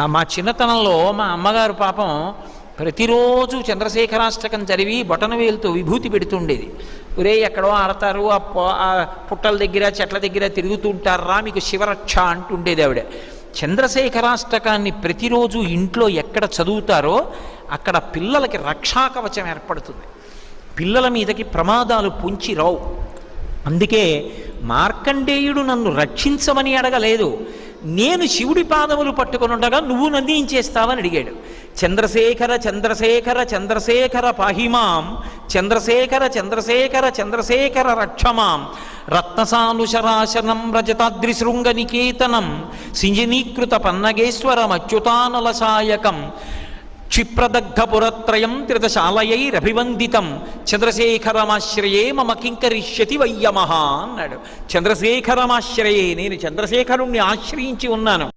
మా చిన్నతనంలో మా అమ్మగారు పాపం ప్రతిరోజు చంద్రశేఖరాష్టకం చదివి బొటన వేలుతో విభూతి పెడుతుండేది. ఒరే ఎక్కడో ఆడతారు ఆ ఆ పుట్టల దగ్గర చెట్ల దగ్గర తిరుగుతుంటారా మీకు శివరక్ష అంటుండేది ఆవిడ. చంద్రశేఖరాష్టకాన్ని ప్రతిరోజు ఇంట్లో ఎక్కడ చదువుతారో అక్కడ పిల్లలకి రక్షాకవచం ఏర్పడుతుంది. పిల్లల మీదకి ప్రమాదాలు పొంచి రావు. అందుకే మార్కండేయుడు నన్ను రక్షించమని అడగలేదు. నేను శివుడి పాదములు పట్టుకుని ఉండగా నువ్వు నంది ఏం చేస్తావని అడిగాడు. చంద్రశేఖర చంద్రశేఖర చంద్రశేఖర పాహిమాం చంద్రశేఖర చంద్రశేఖర చంద్రశేఖర రక్షమాం రత్నసానుశరాశనం రజతాద్రిశృంగ నికేతనం సింజనీకృత పన్నగేశ్వరం అచ్యుతానలసాయకం క్షిప్రదగ్ధపురత్రయం త్రితశాలయైరభివందితం చంద్రశేఖరమాశ్రయే మమ కింకరిష్యతి వయ్యమహ అన్నాడు చంద్రశేఖరమాశ్రయే నేను చంద్రశేఖరుణ్ణి ఆశ్రయించి ఉన్నాను।